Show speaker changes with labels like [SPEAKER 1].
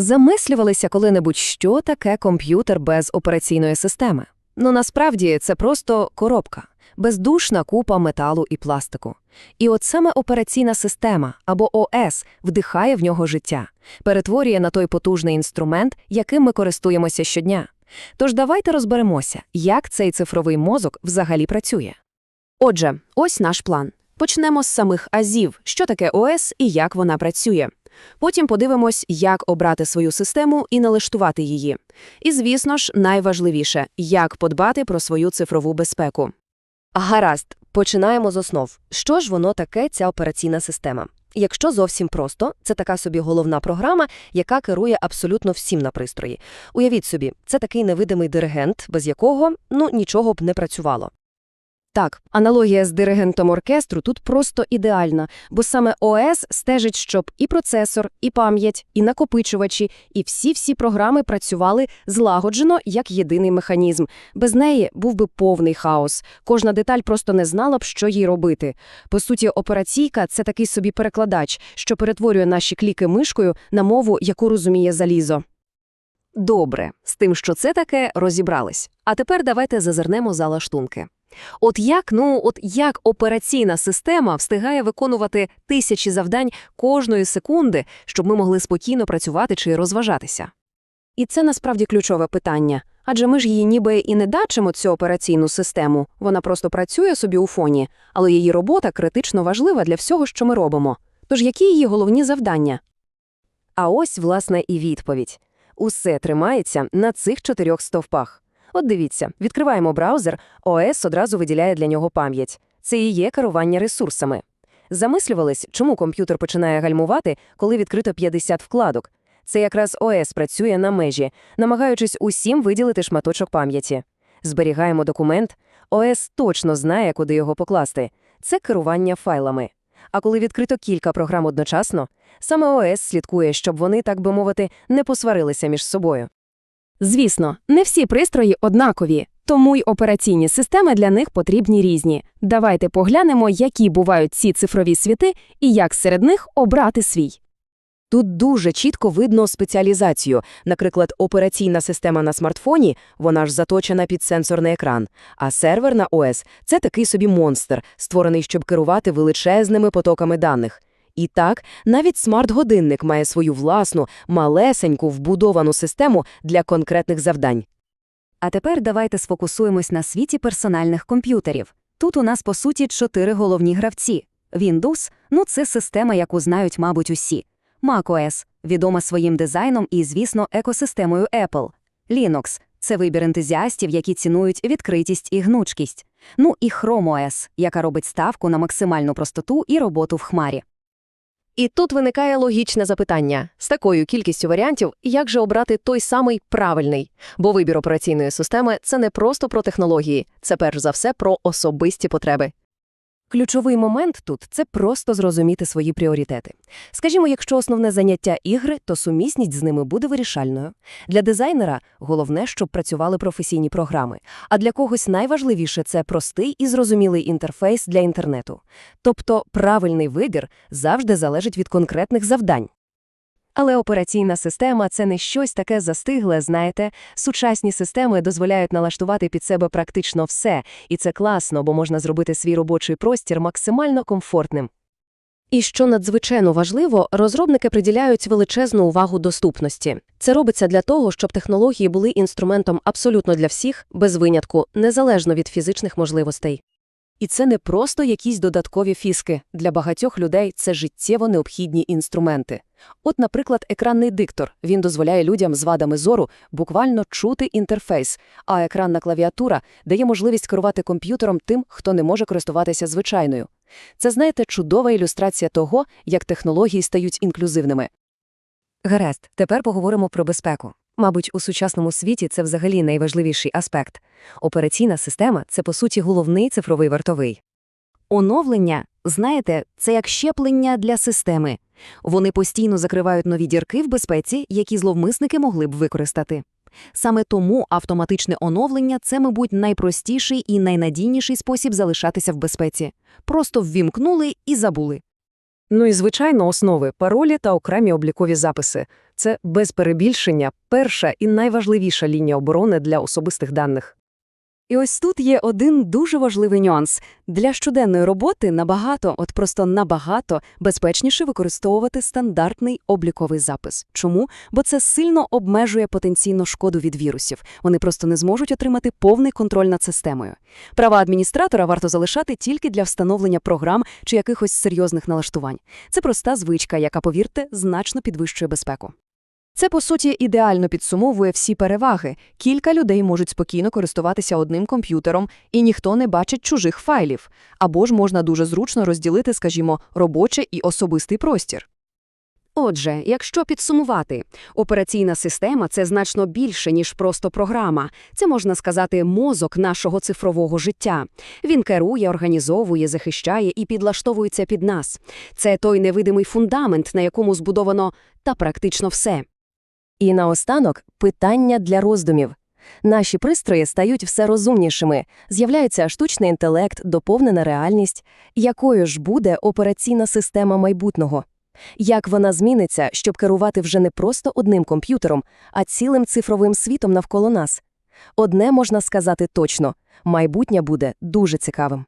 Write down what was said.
[SPEAKER 1] Замислювалися коли-небудь, що таке комп'ютер без операційної системи? Ну насправді це просто коробка, бездушна купа металу і пластику. І от саме операційна система або ОС вдихає в нього життя, перетворює на той потужний інструмент, яким ми користуємося щодня. Тож давайте розберемося, як цей цифровий мозок взагалі працює.
[SPEAKER 2] Отже, ось наш план. Почнемо з самих азів, що таке ОС і як вона працює. Потім подивимось, як обрати свою систему і налаштувати її. І, звісно ж, найважливіше як подбати про свою цифрову безпеку.
[SPEAKER 1] Гаразд, починаємо з основ. Що ж воно таке, ця операційна система? Якщо зовсім просто, це така собі головна програма, яка керує абсолютно всім на пристрої. Уявіть собі, це такий невидимий диригент, без якого ну нічого б не працювало. Так, аналогія з диригентом оркестру тут просто ідеальна, бо саме ОС стежить, щоб і процесор, і пам'ять, і накопичувачі, і всі-всі програми працювали злагоджено як єдиний механізм. Без неї був би повний хаос. Кожна деталь просто не знала б, що їй робити. По суті, операційка – це такий собі перекладач, що перетворює наші кліки мишкою на мову, яку розуміє залізо. Добре, з тим, що це таке, розібрались. А тепер давайте зазирнемо за лаштунки. От як, ну, от як операційна система встигає виконувати тисячі завдань кожної секунди, щоб ми могли спокійно працювати чи розважатися? І це насправді ключове питання. Адже ми ж її ніби і не дачимо цю операційну систему, вона просто працює собі у фоні, але її робота критично важлива для всього, що ми робимо. Тож які її головні завдання? А ось, власне, і відповідь. Усе тримається на цих чотирьох стовпах. От дивіться, відкриваємо браузер, ОС одразу виділяє для нього пам'ять. Це і є керування ресурсами. Замислювались, чому комп'ютер починає гальмувати, коли відкрито 50 вкладок. Це якраз ОС працює на межі, намагаючись усім виділити шматочок пам'яті. Зберігаємо документ, ОС точно знає, куди його покласти. Це керування файлами. А коли відкрито кілька програм одночасно, саме ОС слідкує, щоб вони, так би мовити, не посварилися між собою. Звісно, не всі пристрої однакові, тому й операційні системи для них потрібні різні. Давайте поглянемо, які бувають ці цифрові світи і як серед них обрати свій. Тут дуже чітко видно спеціалізацію. Наприклад, операційна система на смартфоні, вона ж заточена під сенсорний екран, а сервер на ОС – це такий собі монстр, створений, щоб керувати величезними потоками даних. І так, навіть смарт-годинник має свою власну, малесеньку вбудовану систему для конкретних завдань. А тепер давайте сфокусуємось на світі персональних комп'ютерів. Тут у нас, по суті, чотири головні гравці. Windows – ну це система, яку знають, мабуть, усі. macOS – відома своїм дизайном і, звісно, екосистемою Apple. Linux – це вибір ентузіастів, які цінують відкритість і гнучкість. Ну і Chrome OS, яка робить ставку на максимальну простоту і роботу в хмарі. І тут виникає логічне запитання. З такою кількістю варіантів, як же обрати той самий правильний? Бо вибір операційної системи – це не просто про технології, це перш за все про особисті потреби. Ключовий момент тут – це просто зрозуміти свої пріоритети. Скажімо, якщо основне заняття – ігри, то сумісність з ними буде вирішальною. Для дизайнера головне, щоб працювали професійні програми, а для когось найважливіше – це простий і зрозумілий інтерфейс для інтернету. Тобто правильний вибір завжди залежить від конкретних завдань. Але операційна система – це не щось таке застигле, знаєте. Сучасні системи дозволяють налаштувати під себе практично все, і це класно, бо можна зробити свій робочий простір максимально комфортним. І що надзвичайно важливо, розробники приділяють величезну увагу доступності. Це робиться для того, щоб технології були інструментом абсолютно для всіх, без винятку, незалежно від фізичних можливостей. І це не просто якісь додаткові фіски. Для багатьох людей це життєво необхідні інструменти. От, наприклад, екранний диктор. Він дозволяє людям з вадами зору буквально чути інтерфейс, а екранна клавіатура дає можливість керувати комп'ютером тим, хто не може користуватися звичайною. Це, знаєте, чудова ілюстрація того, як технології стають інклюзивними. Гаразд, тепер поговоримо про безпеку. Мабуть, у сучасному світі це взагалі найважливіший аспект. Операційна система – це, по суті, головний цифровий вартовий. Оновлення, знаєте, це як щеплення для системи. Вони постійно закривають нові дірки в безпеці, які зловмисники могли б використати. Саме тому автоматичне оновлення – це, мабуть, найпростіший і найнадійніший спосіб залишатися в безпеці. Просто ввімкнули і забули. Ну і, звичайно, основи – паролі та окремі облікові записи.
[SPEAKER 2] Це без перебільшення перша і найважливіша лінія оборони для особистих даних.
[SPEAKER 3] І ось тут є один дуже важливий нюанс. Для щоденної роботи набагато, от просто набагато безпечніше використовувати стандартний обліковий запис. Чому? Бо це сильно обмежує потенційну шкоду від вірусів. Вони просто не зможуть отримати повний контроль над системою. Права адміністратора варто залишати тільки для встановлення програм чи якихось серйозних налаштувань. Це проста звичка, яка, повірте, значно підвищує безпеку.
[SPEAKER 1] Це, по суті, ідеально підсумовує всі переваги. Кілька людей можуть спокійно користуватися одним комп'ютером, і ніхто не бачить чужих файлів. Або ж можна дуже зручно розділити, скажімо, робочий і особистий простір.
[SPEAKER 2] Отже, якщо підсумувати, операційна система – це значно більше, ніж просто програма. Це, можна сказати, мозок нашого цифрового життя. Він керує, організовує, захищає і підлаштовується під нас. Це той невидимий фундамент, на якому збудовано та практично все.
[SPEAKER 1] І наостанок питання для роздумів. Наші пристрої стають все розумнішими, з'являється штучний інтелект, доповнена реальність. Якою ж буде операційна система майбутнього? Як вона зміниться, щоб керувати вже не просто одним комп'ютером, а цілим цифровим світом навколо нас? Одне можна сказати точно – майбутнє буде дуже цікавим.